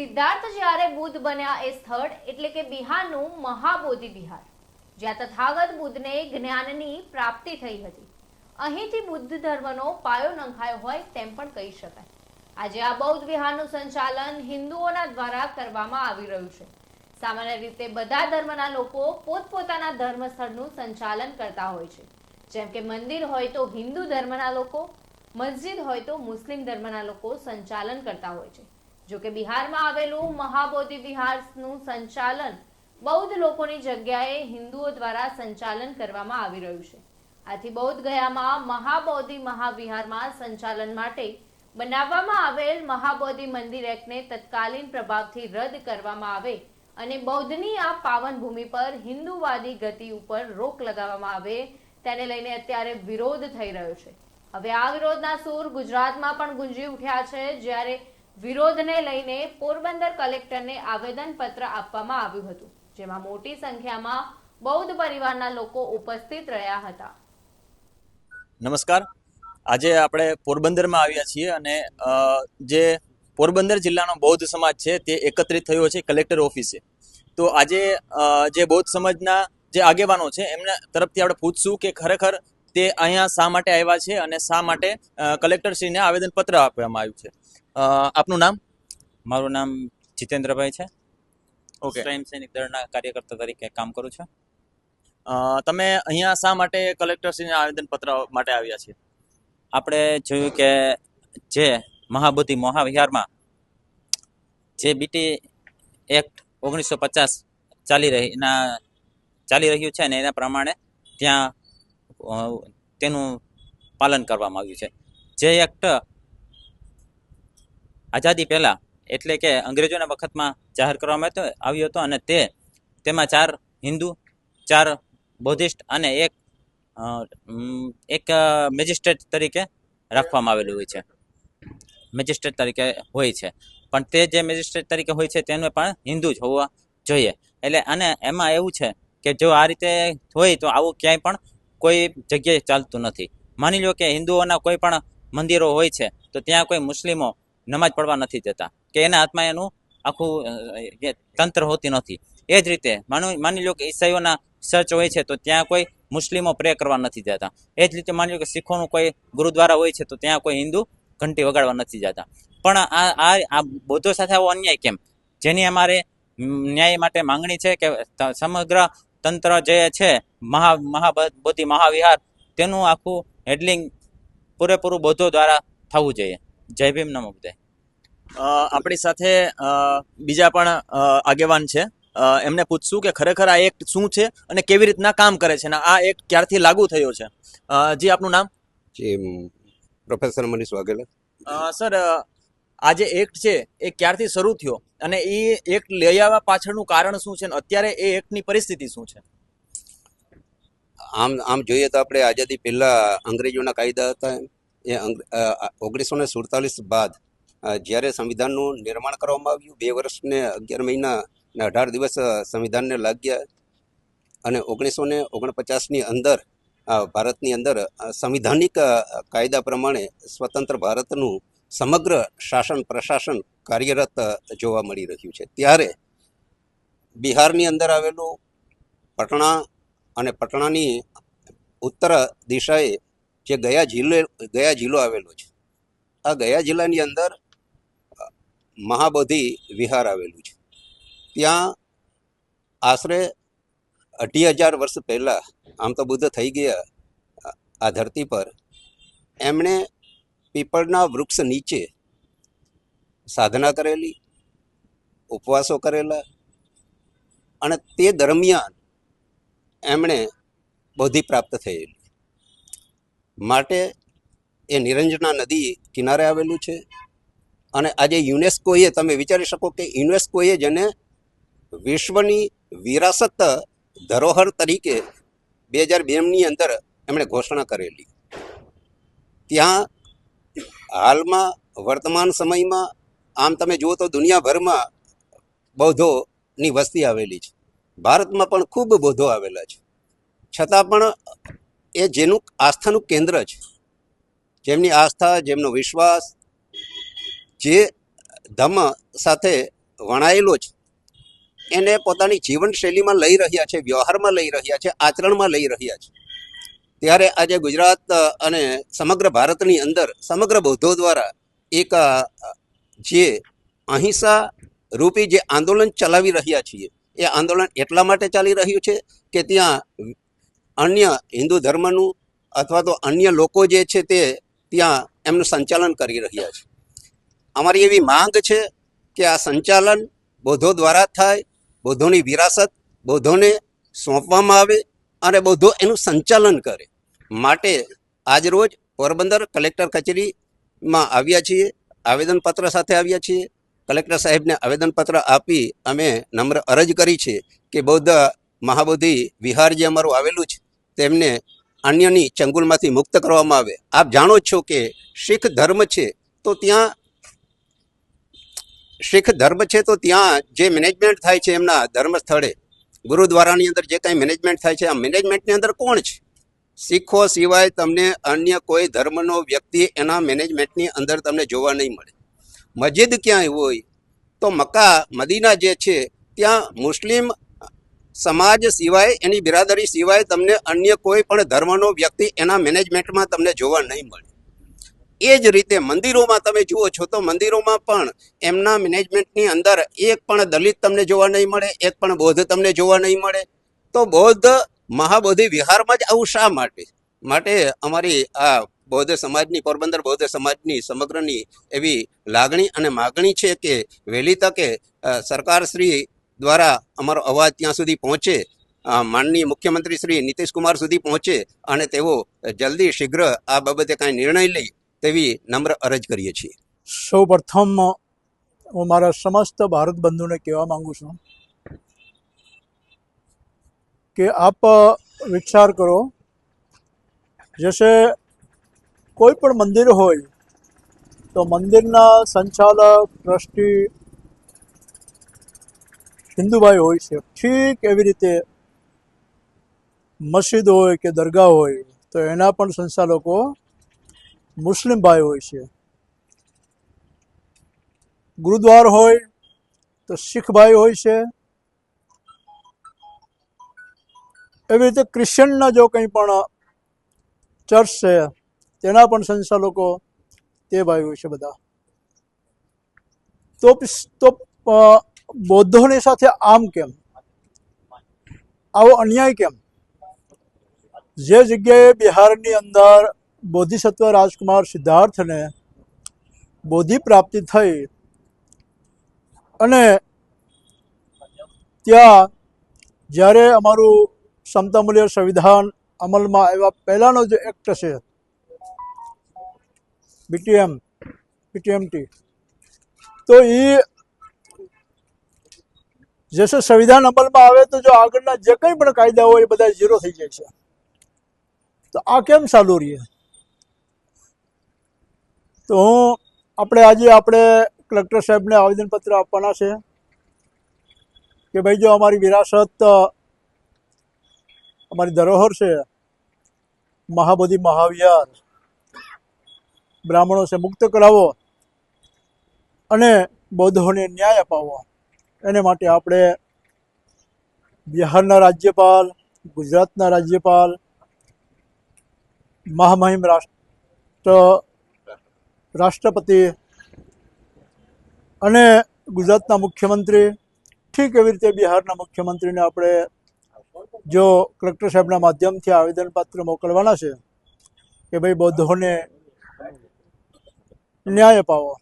સિદ્ધાર્થ જ્યારે બુદ્ધ બન્યા એ સ્થળ એટલે કે બિહારનું મહાબોધિ વિહાર જ્યાં તથાગત બુદ્ધને જ્ઞાનની પ્રાપ્તિ થઈ હતી. અહીંથી બુદ્ધ ધર્મનો પાયો નંખાયો હોય તેમ પણ કહી શકાય. આજે આ બૌદ્ધ વિહારનું સંચાલન હિન્દુઓના દ્વારા કરવામાં આવી રહ્યું છે. સામાન્ય રીતે બધા ધર્મના લોકો પોતપોતાના ધર્મ સ્થળનું સંચાલન કરતા હોય છે. જેમ કે મંદિર હોય તો હિન્દુ ધર્મના લોકો, મસ્જિદ હોય તો મુસ્લિમ ધર્મના લોકો સંચાલન કરતા હોય છે. જો કે બિહારમાં આવેલું મહાબોધિ વિહારનું સંચાલન બૌદ્ધ લોકોની જગ્યાએ હિન્દુઓ દ્વારા સંચાલન કરવામાં આવી રહ્યું છે. આથી બૌદ્ધ ગયામાં મહાબોધિ મહાવિહારમાં સંચાલન માટે બનાવવામાં આવેલ મહાબોધિ મંદિર એક્ટને તત્કાલીન પ્રભાવથી રદ કરવામાં આવે અને બૌદ્ધની આ પાવન ભૂમિ પર હિન્દુવાદી ગતિ ઉપર રોક લગાવવામાં આવે તેને લઈને અત્યારે વિરોધ થઈ રહ્યો છે. હવે આ વિરોધના સૂર ગુજરાતમાં પણ ગુંજી ઉઠ્યા છે, જ્યારે વિરોધને લઈને પોરબંદર કલેક્ટરને આવેદનપત્ર આપવામાં આવ્યું હતું, જેમાં મોટી સંખ્યામાં બૌદ્ધ પરિવારના લોકો ઉપસ્થિત રહ્યા હતા. નમસ્કાર. આજે આપણે પોરબંદરમાં આવ્યા છીએ અને જે પોરબંદર જિલ્લાનો બૌદ્ધ સમાજ છે તે એકત્રિત થયો છે કલેક્ટર ઓફિસે. તો આજે જે બૌદ્ધ સમાજના જે આગેવાનો છે એમના તરફથી આપણે પૂછશું કે ખરેખર તે અહીંયા શા માટે આવ્યા છે અને શા માટે કલેક્ટરશ્રીને આવેદનપત્ર આપવામાં આવ્યું છે. આપનું નામ? મારું નામ જીતેન્દ્રભાઈ છે. ઓકે. સ્વયં સૈનિક દળના કાર્યકર્તા તરીકે કામ કરું છું. તમે અહીંયા શા માટે કલેક્ટરશ્રીને આવેદનપત્ર માટે આવ્યા છે આપણે જોયું કે જે મહાબોધિ મહાવિહારમાં જે બીટી એક્ટ ઓગણીસો પચાસ ચાલી રહી એના ચાલી રહ્યું છે ને એના પ્રમાણે ત્યાં તેનું પાલન કરવામાં આવ્યું છે. જે એક્ટ આઝાદી પહેલાં એટલે કે અંગ્રેજોના વખતમાં જાહેર કરવામાં આવ્યો આવ્યો હતો અને તે, તેમાં ચાર હિન્દુ, ચાર બૌદ્ધિસ્ટ અને એક એક મેજિસ્ટ્રેટ તરીકે રાખવામાં આવેલું હોય છે. મેજિસ્ટ્રેટ તરીકે હોય છે. પણ તે જે મેજિસ્ટ્રેટ તરીકે હોય છે તેને પણ હિન્દુ જ હોવા જોઈએ. એટલે અને એમાં એવું છે કે જો આ રીતે હોય તો આવું ક્યાંય પણ કોઈ જગ્યાએ ચાલતું નથી. માની લો કે હિન્દુઓના કોઈ પણ મંદિરો હોય છે તો ત્યાં કોઈ મુસ્લિમો નમાજ પડવા નથી જતા, કે એના હાથમાં એનું આખું તંત્ર હોતી નથી. એ જ રીતે માનો લો કે ઈસાઈઓના ચર્ચ હોય છે તો ત્યાં કોઈ મુસ્લિમો પ્રે કરવા નથી જતા. એ જ રીતે માની લો કે શીખોનું કોઈ ગુરુદ્વારા હોય છે તો ત્યાં કોઈ હિન્દુ ઘંટી વગાડવા નથી જતા. પણ આ આ આ બૌદ્ધો સાથે આવો અન્યાય કેમ? જેની અમારે ન્યાય માટે માંગણી છે કે સમગ્ર તંત્ર જે છે, મહા મહાબોધિ મહાવિહાર, તેનું આખું હેડલિંગ પૂરેપૂરું બૌદ્ધો દ્વારા થવું જોઈએ. જય ભીમ નમો બુદ્ધાય. આપણી સાથે બીજા પણ આગેવાન છે. એમને પૂછશું કે ખરેખર આ એક્ટ શું છે અને કેવી રીતના કામ કરે છે અને આ એક્ટ ક્યારથી લાગુ થયો છે? જી આપનું નામ? જી પ્રોફેસર મનીષ વાઘેલા. સર આ જે એક્ટ છે એ ક્યારથી શરૂ થયો? અને એ એક્ટ લઈ આવવા પાછળનું કારણ શું છે અને અત્યારે એ એક્ટની પરિસ્થિતિ શું છે? આમ આમ જોઈએ તો આપણે આઝાદી પહેલાં અંગ્રેજોના કાયદા હતા એ ઓગણીસો ને સુડતાલીસ બાદ જ્યારે સંવિધાનનું નિર્માણ કરવામાં આવ્યું, બે વર્ષ ને અગિયાર મહિના ને અઢાર દિવસ સંવિધાનને લાગ્યા. અને ઓગણીસો ને ઓગણપચાસની અંદર ભારતની અંદર સંવિધાનિક કાયદા પ્રમાણે સ્વતંત્ર ભારતનું સમગ્ર શાસન, પ્રશાસન કાર્યરત જોવા મળી રહ્યું છે. ત્યારે બિહારની અંદર આવેલું પટણા અને પટણાની ઉત્તર દિશાએ જે ગયા જિલ્લો ગયા જિલ્લો આવેલો છે. આ ગયા જિલ્લાની અંદર મહાબોધિ વિહાર આવેલું છે. ત્યાં આશરે અઢી હજાર વર્ષ પહેલાં, આમ તો બુદ્ધ થઈ ગયા, આ ધરતી પર, એમણે પીપળના વૃક્ષ નીચે સાધના કરેલી, ઉપવાસો કરેલા અને તે દરમિયાન એમણે બોધિ પ્રાપ્ત થયેલી. માટે એ નિરંજના નદી કિનારે આવેલું છે. અને આજે યુનેસ્કોએ, તમે વિચારી શકો કે યુનેસ્કોએ જેને વિશ્વની વિરાસત ધરોહર તરીકે બે હજાર બેની અંદર એમણે ઘોષણા કરેલી. ત્યાં હાલમાં વર્તમાન સમયમાં આમ તમે જુઓ તો દુનિયાભરમાં બૌદ્ધોની વસ્તી આવેલી છે. ભારતમાં પણ ખૂબ બૌદ્ધો આવેલા છે. છતાં પણ એ જેનું આસ્થાનું કેન્દ્ર છે. જેમની આસ્થા, જેમનો વિશ્વાસ, જે ધમ સાથે વણાયેલો છે, એને પોતાની જીવનશૈલીમાં લઈ રહ્યા છે, વ્યવહારમાં લઈ રહ્યા છે, આચરણમાં લઈ રહ્યા છે. ત્યારે આજે ગુજરાત અને સમગ્ર ભારતની અંદર, સમગ્ર બૌદ્ધો દ્વારા એક, જે અહિંસા રૂપી જે આંદોલન ચલાવી રહ્યા છીએ, એ આંદોલન એટલા માટે ચાલી રહ્યું છે કે ત્યાં અન્ય હિન્દુ ધર્મનું અથવા તો અન્ય લોકો જે છે તે ત્યાં એમનું સંચાલન કરી રહ્યા છે. અમારી એવી માંગ છે કે આ સંચાલન બૌદ્ધો દ્વારા થાય, બૌદ્ધોની વિરાસત બૌદ્ધોને સોંપવામાં આવે અને બૌદ્ધો એનું સંચાલન કરે. માટે આજરોજ પોરબંદર કલેક્ટર કચેરીમાં આવ્યા છીએ, આવેદનપત્ર સાથે આવ્યા છીએ. કલેક્ટર સાહેબને આવેદનપત્ર આપી અમે નમ્ર અરજ કરી છે કે બૌદ્ધ મહાબોધિ વિહાર જે અમારું આવેલું છે તેમને અન્યની ચંગુલમાંથી મુક્ત કરવામાં આવે. આપ જાણો છો કે શીખ ધર્મ છે તો ત્યાં શીખ ધર્મ છે તો ત્યાં જે મેનેજમેન્ટ થાય છે એમના ધર્મ સ્થળે ગુરુદ્વારાની અંદર જે કાંઈ મેનેજમેન્ટ થાય છે, આ મેનેજમેન્ટની અંદર કોણ છે? શીખો સિવાય તમને અન્ય કોઈ ધર્મનો વ્યક્તિ એના મેનેજમેન્ટની અંદર તમને જોવા નહીં મળે. મસ્જિદ ક્યાંય હોય તો મક્કા, મદીના જે છે, ત્યાં મુસ્લિમ સમાજ સિવાય, એની બિરાદરી સિવાય તમને અન્ય કોઈ પણ ધર્મનો વ્યક્તિ એના મેનેજમેન્ટમાં તમને જોવા નહીં મળે. એ જ રીતે મંદિરોમાં તમે જુઓ છો તો મંદિરોમાં પણ એમના મેનેજમેન્ટની અંદર એક પણ દલિત તમને જોવા નહીં મળે, એક પણ બૌદ્ધ તમને જોવા નહીં મળે. તો બૌદ્ધ મહાબોધિ વિહારમાં જ આવું શા માટે? માટે અમારી આ બૌદ્ધ સમાજની, પોરબંદર બૌદ્ધ સમાજની સમગ્રની એવી લાગણી અને માગણી છે કે વહેલી તકે સરકારશ્રી દ્વારા અમારો અવાજ ત્યાં સુધી પહોંચે માનનીય મુખ્યમંત્રી શ્રી નીતિશ કુમાર સુધી પહોંચે અને તેઓ જલ્દી શીઘ્ર આ બાબતે કાંઈ નિર્ણય લે તેવી નમ્ર અરજ કરીએ છીએ. સૌ પ્રથમ હું મારા સમસ્ત ભારત બંધુને કહેવા માંગુ છું કે આપ વિચાર કરો, જશે કોઈ પણ મંદિર હોય તો મંદિરના સંચાલક, ટ્રસ્ટી હિન્દુભાઈ હોય છે, ઠીક એવી રીતે મસ્જિદ હોય કે દરગાહ હોય, તો એના પણ સંચાલકો મુસ્લિમ ભાઈ હોય છે. ગુરુદ્વાર હોય તો શીખ ભાઈ હોય છે. એવી રીતે ક્રિશ્ચનના જો કંઈ પણ ચર્ચ છે, તેના પણ સંચાલકો તે ભાઈ હોય છે બધા. તો તો બૌદ્ધોની સાથે આમ કેમ? આવો અન્યાય કેમ? જે જગ્યાએ બિહારની અંદર બોધિસત્વ રાજકુમાર સિદ્ધાર્થને બોધિ પ્રાપ્તિ થઈ અને ત્યાં જ્યારે અમારું સમતામૂલ્ય સંવિધાન અમલમાં આવ્યા પહેલાંનો જે એક્ટ છે બીટીએમ બીટીએમટી તો એ જશે, સંવિધાન અમલમાં આવે તો જો આગળના જે કંઈ પણ કાયદા હોય એ બધા ઝીરો થઈ જાય છે. તો આ કેમ ચાલુ રહીએ? તો હું આપણે આજે આપણે કલેક્ટર સાહેબને આવેદનપત્ર આપવાના છે કે ભાઈ જો અમારી વિરાસત અમારી ધરોહર છે, મહાબોધિ મહાવિહાર, બ્રાહ્મણો છે મુક્ત કરાવો અને બૌદ્ધોને ન્યાય અપાવો. એને માટે આપણે બિહારના રાજ્યપાલ, ગુજરાતના રાજ્યપાલ, મહામહિમ રાષ્ટ્ર, રાષ્ટ્રપતિ અને ગુજરાતના મુખ્યમંત્રી, ઠીક એવી રીતે બિહારના મુખ્યમંત્રીને આપણે જો કલેક્ટર સાહેબના માધ્યમથી આવેદનપત્ર મોકલવાના છે કે ભાઈ બૌદ્ધોને ન્યાય અપાવો.